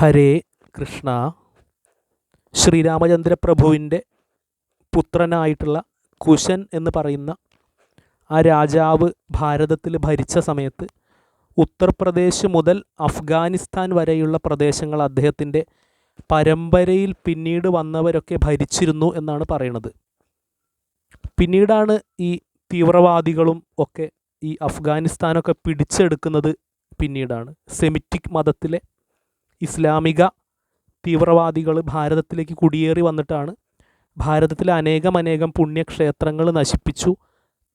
ഹരേ കൃഷ്ണ. ശ്രീരാമചന്ദ്ര പ്രഭുവിന്റെ പുത്രനായിട്ടുള്ള കുശൻ എന്ന് പറയുന്ന ആ രാജാവ് ഭാരതത്തിൽ ഭരിച്ച സമയത്ത് ഉത്തർപ്രദേശ് മുതൽ അഫ്ഗാനിസ്ഥാൻ വരെയുള്ള പ്രദേശങ്ങൾ അദ്ദേഹത്തിന്റെ പരമ്പരയിൽ പിന്നീട് വന്നവരൊക്കെ ഭരിച്ചിരുന്നു എന്നാണ് പറയണത്. പിന്നീടാണ് ഈ തീവ്രവാദികളും ഒക്കെ ഈ അഫ്ഗാനിസ്ഥാനൊക്കെ പിടിച്ചെടുക്കുന്നത് പിന്നീടാണ്. സെമിറ്റിക് മതത്തിലെ ഇസ്ലാമിക തീവ്രവാദികൾ ഭാരതത്തിലേക്ക് കുടിയേറി വന്നിട്ടാണ് ഭാരതത്തിലെ അനേകം അനേകം പുണ്യക്ഷേത്രങ്ങൾ നശിപ്പിച്ചു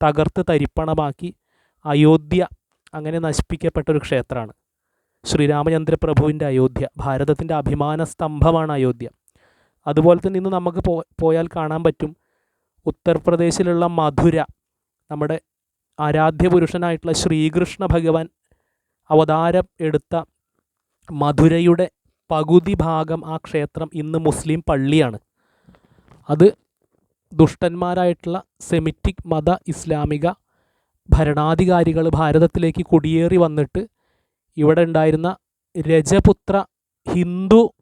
തകർത്ത് തരിപ്പണമാക്കി അയോധ്യ അങ്ങനെ നശിപ്പിക്കപ്പെട്ട ഒരു ക്ഷേത്രമാണ്. ശ്രീരാമചന്ദ്ര പ്രഭുവിന്റെ അയോധ്യ ഭാരതത്തിന്റെ അഭിമാന സ്തംഭമാണ് അയോധ്യ. അതുപോലെ തന്നെ ഇന്ന് നമുക്ക് പോയാൽ കാണാൻ പറ്റും ഉത്തർപ്രദേശിലുള്ള മധുര നമ്മുടെ ആരാധ്യ പുരുഷനായിട്ടുള്ള ശ്രീകൃഷ്ണ ഭഗവാൻ അവതാരം എടുത്ത മധുരയുടെ പകുതി ഭാഗം ആ ക്ഷേത്രം ഇന്ന് മുസ്ലിം പള്ളിയാണ്. അത് ദുഷ്ടന്മാരായിട്ടുള്ള സെമിറ്റിക് മത ഇസ്ലാമിക ഭരണാധികാരികൾ ഭാരതത്തിലേക്ക് കുടിയേറി വന്നിട്ട് ഇവിടെ ഉണ്ടായിരുന്ന രജപുത്ര ഹിന്ദു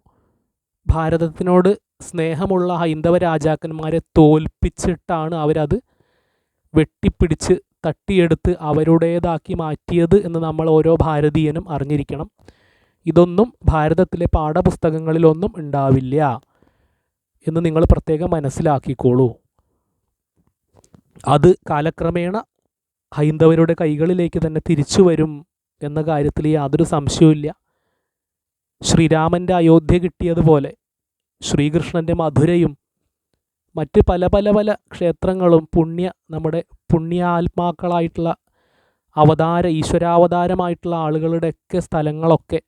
ഭാരതത്തിനോട് സ്നേഹമുള്ള ഹൈന്ദവ രാജാക്കന്മാരെ തോൽപ്പിച്ചിട്ടാണ് അവരത് വെട്ടിപ്പിടിച്ച് തട്ടിയെടുത്ത് അവരുടേതാക്കി മാറ്റിയത് എന്ന് നമ്മൾ ഓരോ ഭാരതീയനും അറിഞ്ഞിരിക്കണം. ഇതൊന്നും ഭാരതത്തിലെ പാഠപുസ്തകങ്ങളിലൊന്നും ഉണ്ടാവില്ല എന്ന് നിങ്ങൾ പ്രത്യേകം മനസ്സിലാക്കിക്കോളൂ. അത് കാലക്രമേണ ഹൈന്ദവരുടെ കൈകളിലേക്ക് തന്നെ തിരിച്ചു വരും എന്ന കാര്യത്തിൽ യാതൊരു സംശയവുമില്ല ശ്രീരാമന്റെ അയോധ്യ കിട്ടിയതുപോലെ ശ്രീകൃഷ്ണന്റെ മധുരയും മറ്റ് പല പല പല ക്ഷേത്രങ്ങളും പുണ്യ നമ്മുടെ പുണ്യാത്മാക്കളായിട്ടുള്ള അവതാര ഈശ്വരാവതാരമായിട്ടുള്ള ആളുകളുടെയൊക്കെ സ്ഥലങ്ങളൊക്കെ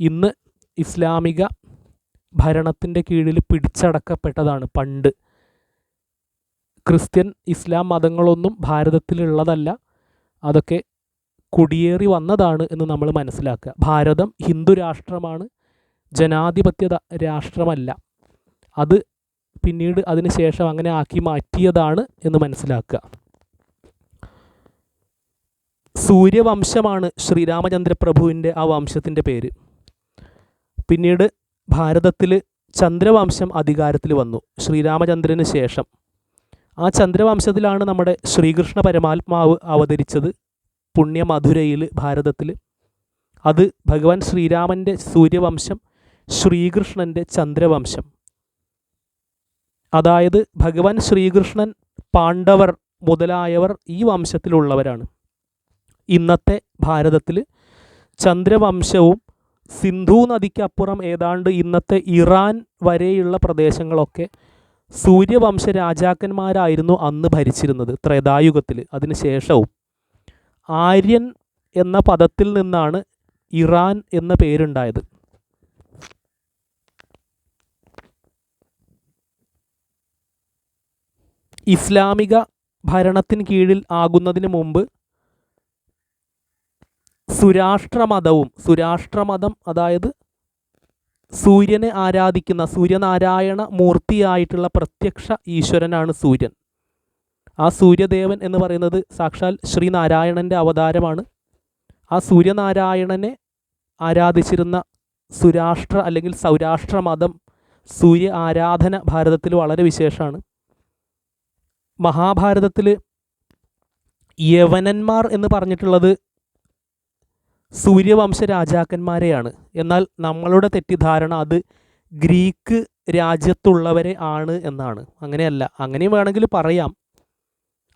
ഇന്ന് ഇസ്ലാമിക ഭരണത്തിന്റെ കീഴിൽ പിടിച്ചടക്കപ്പെട്ടതാണ് പണ്ട്. ക്രിസ്ത്യൻ ഇസ്ലാം മതങ്ങളൊന്നും ഭാരതത്തിലുള്ളതല്ല. അതൊക്കെ കുടിയേറി വന്നതാണ് എന്ന് നമ്മൾ മനസ്സിലാക്കുക. ഭാരതം ഹിന്ദു രാഷ്ട്രമാണ്. ജനാധിപത്യ രാഷ്ട്രമല്ല. അത് പിന്നീട് അതിന് ശേഷം അങ്ങനെ ആക്കി മാറ്റിയതാണ് എന്ന് മനസ്സിലാക്കുക. സൂര്യവംശമാണ് ശ്രീരാമചന്ദ്രപ്രഭുവിന്റെ ആ വംശത്തിന്റെ പേര്. പിന്നീട് ഭാരതത്തിൽ ചന്ദ്രവംശം അധികാരത്തിൽ വന്നു ശ്രീരാമചന്ദ്രന് ശേഷം. ആ ചന്ദ്രവംശത്തിലാണ് നമ്മുടെ ശ്രീകൃഷ്ണ പരമാത്മാവ് അവതരിച്ചത് പുണ്യമധുരയിൽ ഭാരതത്തിൽ അത് ഭഗവാൻ ശ്രീരാമന്റെ സൂര്യവംശം ശ്രീകൃഷ്ണന്റെ ചന്ദ്രവംശം. അതായത് ഭഗവാൻ ശ്രീകൃഷ്ണൻ പാണ്ഡവർ മുതലായവർ ഈ വംശത്തിലുള്ളവരാണ്. ഇന്നത്തെ ഭാരതത്തിൽ ചന്ദ്രവംശവും സിന്ധു നദിക്കപ്പുറം ഏതാണ്ട് ഇന്നത്തെ ഇറാൻ വരെയുള്ള പ്രദേശങ്ങളൊക്കെ സൂര്യവംശ രാജാക്കന്മാരായിരുന്നു അന്ന് ഭരിച്ചിരുന്നത് ത്രേതായുഗത്തിൽ അതിനുശേഷവും ആര്യൻ എന്ന പദത്തിൽ നിന്നാണ് ഇറാൻ എന്ന പേരുണ്ടായത്. ഇസ്ലാമിക ഭരണത്തിന് കീഴിൽ ആകുന്നതിന് മുമ്പ് സുരാഷ്ട്രമതവും സുരാഷ്ട്രമതം അതായത് സൂര്യനെ ആരാധിക്കുന്ന സൂര്യനാരായണ മൂർത്തിയായിട്ടുള്ള പ്രത്യക്ഷ ഈശ്വരനാണ് സൂര്യൻ. ആ സൂര്യദേവൻ എന്ന് പറയുന്നത് സാക്ഷാൽ ശ്രീനാരായണന്റെ അവതാരമാണ്. ആ സൂര്യനാരായണനെ ആരാധിച്ചിരുന്ന സുരാഷ്ട്ര അല്ലെങ്കിൽ സൗരാഷ്ട്ര മതം സൂര്യ ആരാധന ഭാരതത്തിൽ വളരെ വിശേഷമാണ്. മഹാഭാരതത്തിൽ യവനന്മാർ എന്ന് പറഞ്ഞിട്ടുള്ളത് സൂര്യവംശ രാജാക്കന്മാരെയാണ് എന്നാൽ നമ്മളുടെ തെറ്റിദ്ധാരണ അത് ഗ്രീക്ക് രാജ്യത്തുള്ളവരെ ആണ് എന്നാണ്. അങ്ങനെയല്ല. അങ്ങനെയും വേണമെങ്കിൽ പറയാം.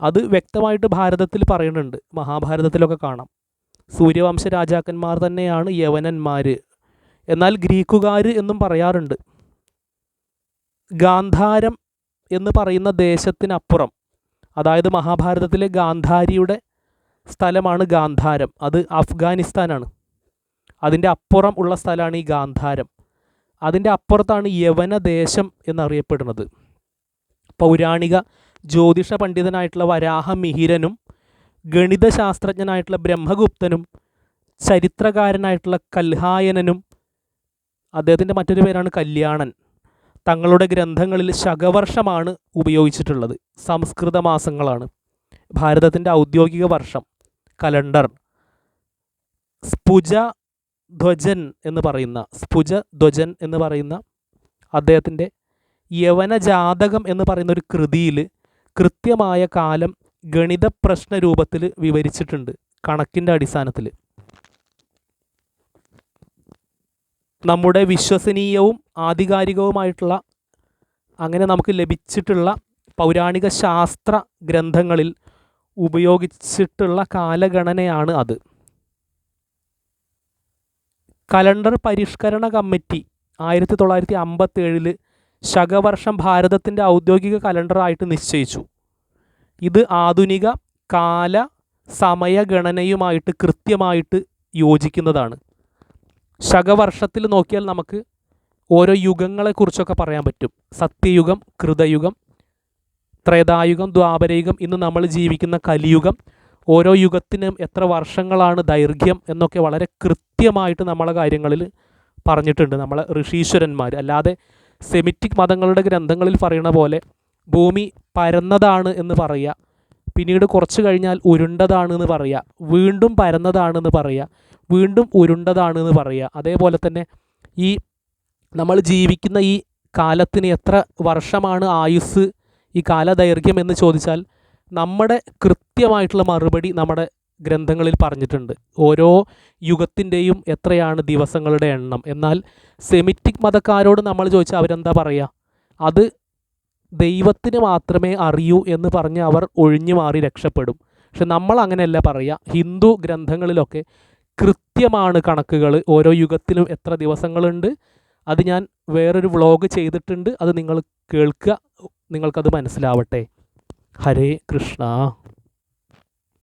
അത് വ്യക്തമായിട്ട് ഭാരതത്തിൽ പറയുന്നുണ്ട്. മഹാഭാരതത്തിലൊക്കെ കാണാം. സൂര്യവംശ രാജാക്കന്മാർ തന്നെയാണ് യവനന്മാർ എന്നാൽ ഗ്രീക്കുകാർ എന്നും പറയാറുണ്ട്. ഗാന്ധാരം എന്ന് പറയുന്ന ദേശത്തിനപ്പുറം അതായത് മഹാഭാരതത്തിലെ ഗാന്ധാരിയുടെ സ്ഥലമാണ് ഗാന്ധാരം. അത് അഫ്ഗാനിസ്ഥാനാണ്. അതിന്റെ അപ്പുറം ഉള്ള സ്ഥലമാണ് ഈ ഗാന്ധാരം. അതിന്റെ അപ്പുറത്താണ് യവനദേശം എന്നറിയപ്പെടുന്നത്. പൗരാണിക ജ്യോതിഷ പണ്ഡിതനായിട്ടുള്ള വരാഹ മിഹിരനും ഗണിതശാസ്ത്രജ്ഞനായിട്ടുള്ള ബ്രഹ്മഗുപ്തനും ചരിത്രകാരനായിട്ടുള്ള കൽഹായനനും അദ്ദേഹത്തിന്റെ മറ്റൊരു പേരാണ് കല്യാണൻ. തങ്ങളുടെ ഗ്രന്ഥങ്ങളിൽ ശകവർഷമാണ് ഉപയോഗിച്ചിട്ടുള്ളത്. സംസ്കൃത മാസങ്ങളാണ്. ഭാരതത്തിന്റെ ഔദ്യോഗിക വർഷം കലണ്ടർ. സ്പുജ ധ്വജൻ എന്ന് പറയുന്ന സ്പുജ ധ്വജൻ എന്ന് പറയുന്ന അദ്ദേഹത്തിന്റെ യവന ജാതകം എന്ന് പറയുന്ന ഒരു കൃതിയിൽ കൃത്യമായ കാലം ഗണിത പ്രശ്ന രൂപത്തിൽ വിവരിച്ചിട്ടുണ്ട് കണക്കിന്റെ അടിസ്ഥാനത്തിൽ. നമ്മുടെ വിശ്വസനീയവും ആധികാരികവുമായിട്ടുള്ള അങ്ങനെ നമുക്ക് ലഭിച്ചിട്ടുള്ള പൗരാണിക ശാസ്ത്ര ഗ്രന്ഥങ്ങളിൽ ഉപയോഗിച്ചിട്ടുള്ള കാലഗണനയാണ് അത്. കലണ്ടർ പരിഷ്കരണ കമ്മിറ്റി ആയിരത്തി തൊള്ളായിരത്തി അമ്പത്തേഴിൽ ശകവർഷം ഭാരതത്തിന്റെ ഔദ്യോഗിക കലണ്ടറായിട്ട് നിശ്ചയിച്ചു. ഇത് ആധുനിക കാല സമയഗണനയുമായിട്ട് കൃത്യമായിട്ട് യോജിക്കുന്നതാണ്. ശകവർഷത്തിൽ നോക്കിയാൽ നമുക്ക് ഓരോ യുഗങ്ങളെക്കുറിച്ചൊക്കെ പറയാൻ പറ്റും. സത്യയുഗം കൃതയുഗം ത്രേതായുഗം ദ്വാപരയുഗം ഇന്ന് നമ്മൾ ജീവിക്കുന്ന കലിയുഗം ഓരോ യുഗത്തിനും എത്ര വർഷങ്ങളാണ് ദൈർഘ്യം എന്നൊക്കെ വളരെ കൃത്യമായിട്ട് നമ്മളെ കാര്യങ്ങളിൽ പറഞ്ഞിട്ടുണ്ട്. നമ്മളെ ഋഷീശ്വരന്മാർ അല്ലാതെ സെമിറ്റിക് മതങ്ങളുടെ ഗ്രന്ഥങ്ങളിൽ പറയുന്ന പോലെ ഭൂമി പരന്നതാണ് എന്ന് പറയുക പിന്നീട് കുറച്ച് കഴിഞ്ഞാൽ ഉരുണ്ടതാണെന്ന് പറയുക വീണ്ടും പരന്നതാണെന്ന് പറയുക വീണ്ടും ഉരുണ്ടതാണെന്ന് പറയുക. അതേപോലെ തന്നെ ഈ നമ്മൾ ജീവിക്കുന്ന ഈ കാലത്തിന് എത്ര വർഷമാണ് ആയുസ് ഈ കാലദൈർഘ്യം എന്ന് ചോദിച്ചാൽ നമ്മുടെ കൃത്യമായിട്ടുള്ള മറുപടി നമ്മുടെ ഗ്രന്ഥങ്ങളിൽ പറഞ്ഞിട്ടുണ്ട്. ഓരോ യുഗത്തിന്റെയും എത്രയാണ് ദിവസങ്ങളുടെ എണ്ണം. എന്നാൽ സെമിറ്റിക് മതക്കാരോട് നമ്മൾ ചോദിച്ചാൽ അവരെന്താ പറയുക അത് ദൈവത്തിന് മാത്രമേ അറിയൂ എന്ന് പറഞ്ഞ് അവർ ഒഴിഞ്ഞു മാറി രക്ഷപ്പെടും. പക്ഷെ നമ്മൾ അങ്ങനെയല്ല പറയുക ഹിന്ദു ഗ്രന്ഥങ്ങളിലൊക്കെ കൃത്യമാണ് കണക്കുകൾ. ഓരോ യുഗത്തിലും എത്ര ദിവസങ്ങളുണ്ട്. അത് ഞാൻ വേറൊരു വ്ളോഗ് ചെയ്തിട്ടുണ്ട്. അത് നിങ്ങൾ കേൾക്കുക. നിങ്ങൾക്കത് മനസ്സിലാവട്ടെ. ഹരേ കൃഷ്ണ.